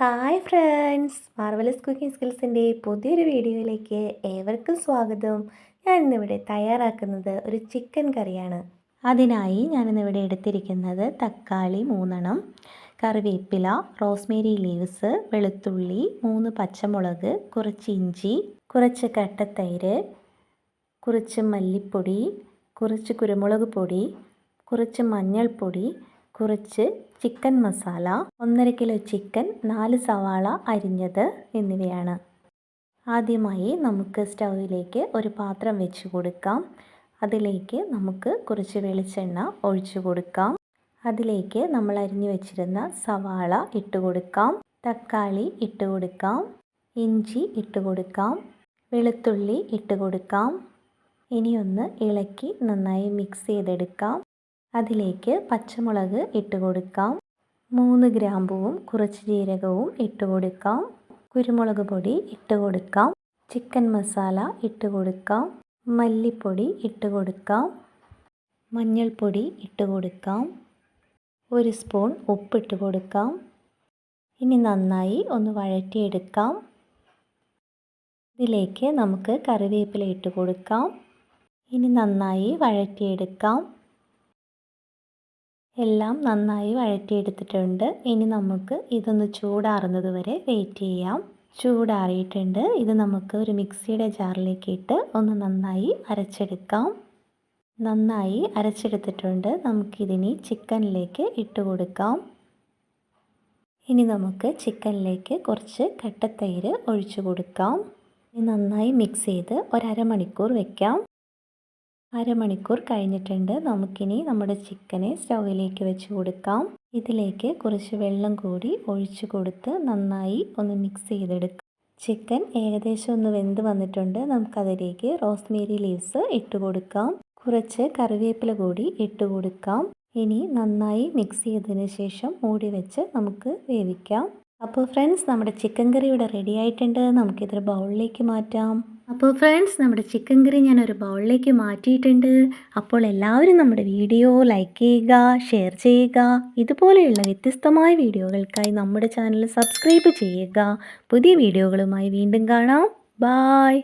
Hi friends. Marvellous cooking സ്കിൽസിന്റെ പുതിയൊരു വീഡിയോയിലേക്ക് ഏവർക്കും സ്വാഗതം. ഞാൻ ഇന്നിവിടെ തയ്യാറാക്കുന്നത് ഒരു ചിക്കൻ കറിയാണ്. അതിനായി ഞാനിന്നിവിടെ എടുത്തിരിക്കുന്നത് തക്കാളി മൂന്നെണ്ണം കറിവേപ്പില റോസ്മേരി ലീവ്സ് വെളുത്തുള്ളി മൂന്ന് പച്ചമുളക് കുറച്ച് ഇഞ്ചി കുറച്ച് കട്ടത്തൈര് കുറച്ച് മല്ലിപ്പൊടി കുറച്ച് കുരുമുളക് പൊടി കുറച്ച് മഞ്ഞൾപ്പൊടി കുറച്ച് ചിക്കൻ മസാല ഒന്നര കിലോ ചിക്കൻ നാല് സവാള അരിഞ്ഞത് എന്നിവയാണ്. ആദ്യമായി നമുക്ക് സ്റ്റൗവിലേക്ക് ഒരു പാത്രം വെച്ച് കൊടുക്കാം. അതിലേക്ക് നമുക്ക് കുറച്ച് വെളിച്ചെണ്ണ ഒഴിച്ചു കൊടുക്കാം. അതിലേക്ക് നമ്മൾ അരിഞ്ഞു വെച്ചിരുന്ന സവാള ഇട്ട് കൊടുക്കാം. തക്കാളി ഇട്ട് കൊടുക്കാം. ഇഞ്ചി ഇട്ട് കൊടുക്കാം. വെളുത്തുള്ളി ഇട്ട് കൊടുക്കാം. ഇനിയൊന്ന് ഇളക്കി നന്നായി മിക്സ് ചെയ്തെടുക്കാം. അതിലേക്ക് പച്ചമുളക് ഇട്ട് കൊടുക്കാം. മൂന്ന് ഗ്രാമ്പുവും കുറച്ച് ജീരകവും ഇട്ട് കൊടുക്കാം. കുരുമുളക് പൊടി ഇട്ട് കൊടുക്കാം. ചിക്കൻ മസാല ഇട്ട് കൊടുക്കാം. മല്ലിപ്പൊടി ഇട്ട് കൊടുക്കാം. മഞ്ഞൾപ്പൊടി ഇട്ട് കൊടുക്കാം. ഒരു സ്പൂൺ ഉപ്പിട്ട് കൊടുക്കാം. ഇനി നന്നായി ഒന്ന് വഴറ്റിയെടുക്കാം. ഇതിലേക്ക് നമുക്ക് കറിവേപ്പില ഇട്ട് കൊടുക്കാം. ഇനി നന്നായി വഴറ്റിയെടുക്കാം. എല്ലാം നന്നായി വഴറ്റിയെടുത്തിട്ടുണ്ട്. ഇനി നമുക്ക് ഇതൊന്ന് ചൂടാറുന്നത് വരെ വെയിറ്റ് ചെയ്യാം. ചൂടാറിയിട്ടുണ്ട്. ഇത് നമുക്ക് ഒരു മിക്സിയുടെ ജാറിലേക്ക് ഇട്ട് ഒന്ന് നന്നായി അരച്ചെടുക്കാം. നന്നായി അരച്ചെടുത്തിട്ടുണ്ട്. നമുക്കിതിനി ചിക്കനിലേക്ക് ഇട്ട് കൊടുക്കാം. ഇനി നമുക്ക് ചിക്കനിലേക്ക് കുറച്ച് കട്ടത്തൈര് ഒഴിച്ചു കൊടുക്കാം. നന്നായി മിക്സ് ചെയ്ത് ഒരമണിക്കൂർ വെക്കാം. അരമണിക്കൂർ കഴിഞ്ഞിട്ടുണ്ട്. നമുക്കിനി നമ്മുടെ ചിക്കനെ സ്റ്റൗവിലേക്ക് വെച്ച് കൊടുക്കാം. ഇതിലേക്ക് കുറച്ച് വെള്ളം കൂടി ഒഴിച്ചു കൊടുത്ത് നന്നായി ഒന്ന് മിക്സ് ചെയ്തെടുക്കാം. ചിക്കൻ ഏകദേശം ഒന്ന് വെന്ത് വന്നിട്ടുണ്ട്. നമുക്കതിലേക്ക് റോസ്മേരി ലീവ്സ് ഇട്ട് കൊടുക്കാം. കുറച്ച് കറിവേപ്പില കൂടി ഇട്ട് കൊടുക്കാം. ഇനി നന്നായി മിക്സ് ചെയ്തതിന് ശേഷം മൂടി വെച്ച് നമുക്ക് വേവിക്കാം. അപ്പോൾ ഫ്രണ്ട്സ് നമ്മുടെ ചിക്കൻ കറി ഇവിടെ റെഡി ആയിട്ടുണ്ട്. നമുക്കിതൊരു ബൗളിലേക്ക് മാറ്റാം. അപ്പോൾ ഫ്രണ്ട്സ് നമ്മുടെ ചിക്കൻ കറി ഞാൻ ഒരു ബൗളിലേക്ക് മാറ്റിയിട്ടുണ്ട്. അപ്പോൾ എല്ലാവരും നമ്മുടെ വീഡിയോ ലൈക്ക് ചെയ്യുക ഷെയർ ചെയ്യുക. ഇതുപോലെയുള്ള വ്യത്യസ്തമായ വീഡിയോകൾക്കായി നമ്മുടെ ചാനൽ സബ്സ്ക്രൈബ് ചെയ്യുക. പുതിയ വീഡിയോകളുമായി വീണ്ടും കാണാം. ബായ്.